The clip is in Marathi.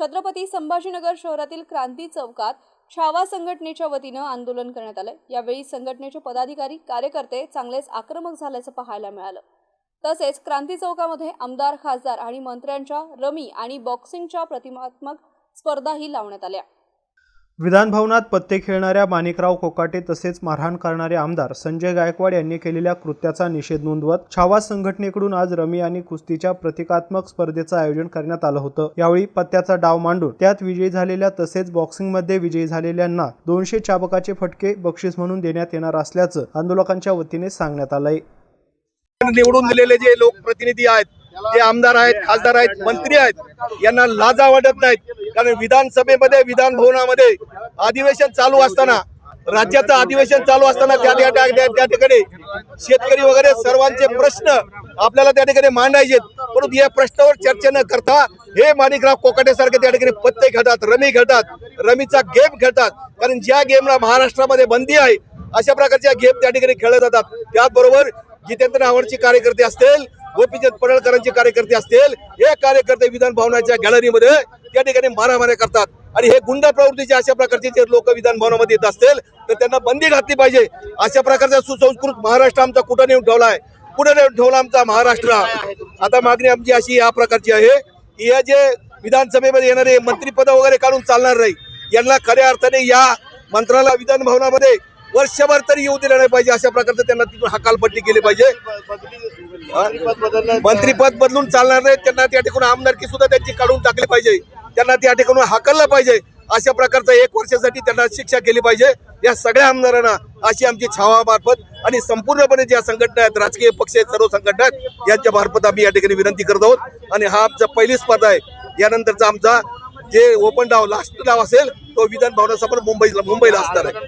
छत्रपती संभाजीनगर शहरातील क्रांती चौकात छावा संघटनेच्या वतीनं आंदोलन करण्यात आलं. यावेळी संघटनेचे पदाधिकारी कार्यकर्ते चांगलेच आक्रमक झाल्याचं पाहायला मिळालं. तसेच क्रांती चौकामध्ये आमदार खासदार आणि मंत्र्यांच्या रमी आणि बॉक्सिंगच्या प्रतिमात्मक स्पर्धाही लावण्यात आल्या. विधानभवनात पत्ते खेळणाऱ्या माणिकराव कोकाटे तसेच मारहाण करणारे आमदार संजय गायकवाड यांनी केलेल्या कृत्याचा निषेध नोंदवत छावा संघटनेकडून आज रमी आणि कुस्तीच्या प्रतिकात्मक स्पर्धेचं आयोजन करण्यात आलं होतं. यावेळी पत्त्याचा डाव मांडून त्यात विजयी झालेल्या तसेच बॉक्सिंगमध्ये विजयी झालेल्यांना दोनशे चाबकाचे फटके बक्षीस म्हणून देण्यात येणार असल्याचं आंदोलकांच्या वतीने सांगण्यात आलंय. निवडून दिलेले जे लोकप्रतिनिधी आहेत जे आमदार आहेत खासदार आहेत मंत्री आहेत यांना लाजा वाटत नाहीत. कारण विधानसभेमध्ये विधान भवनामध्ये अधिवेशन चालू असताना राज्याचं अधिवेशन चालू असताना त्या त्या- त्या ठिकाणी शेतकरी वगैरे सर्वांचे प्रश्न आपल्याला त्या ठिकाणी मांडायचे परंतु या प्रश्नावर चर्चा न करता हे माणिकराव कोकाटे सारखे त्या ठिकाणी पत्ते खेळतात रमी खेळतात रमीचा गेम खेळतात. कारण ज्या गेमला महाराष्ट्रामध्ये बंदी आहे अशा प्रकारच्या गेम त्या ठिकाणी खेळत जातात. त्याचबरोबर जितेंद्र आवडची कार्यकर्ते असतील गोपीचंद पडळकरांचे कार्यकर्ते असतील हे कार्यकर्ते विधान भवनाच्या गॅलरीमध्ये त्या ठिकाणी मारामाऱ्या करतात. आणि हे गुंड प्रवृत्तीचे अशा प्रकारचे जे लोक विधान भवनामध्ये येत असतील तर त्यांना बंदी घातली पाहिजे. अशा प्रकारचा सुसंस्कृत महाराष्ट्र आमचा कुठं नेऊन ठेवला आहे? कुठं नेऊन ठेवला आमचा महाराष्ट्र? आता मागणी आमची अशी या प्रकारची आहे की या जे विधानसभेमध्ये येणारे मंत्रीपद वगैरे काढून चालणार नाही यांना खऱ्या अर्थाने या मंत्राला विधान भवनामध्ये वर्षभर तरी येऊ दिलं नाही पाहिजे अशा प्रकारचं त्यांना तिथून हकालपट्टी केली पाहिजे. मंत्रीपद बदलून चालणार नाही. त्यांना त्या ठिकाणी आमदारकी सुद्धा त्यांची काढून टाकली पाहिजे. त्यांना त्या ठिकाणी हाकललं पाहिजे. अशा प्रकारचं एक वर्षासाठी त्यांना शिक्षा केली पाहिजे. या सगळ्या आमदारांना अशी आमची छावामार्फत आणि संपूर्णपणे ज्या संघटना आहेत राजकीय पक्ष आहेत सर्व संघटना आहेत यांच्या मार्फत आम्ही या ठिकाणी विनंती करत आहोत. आणि हा आमचा पहिली स्पर्धा आहे. यानंतरचा आमचा जे ओपन डाव लास्ट डाव असेल तो विधान भवनासमोर मुंबईला मुंबईला असणार आहे.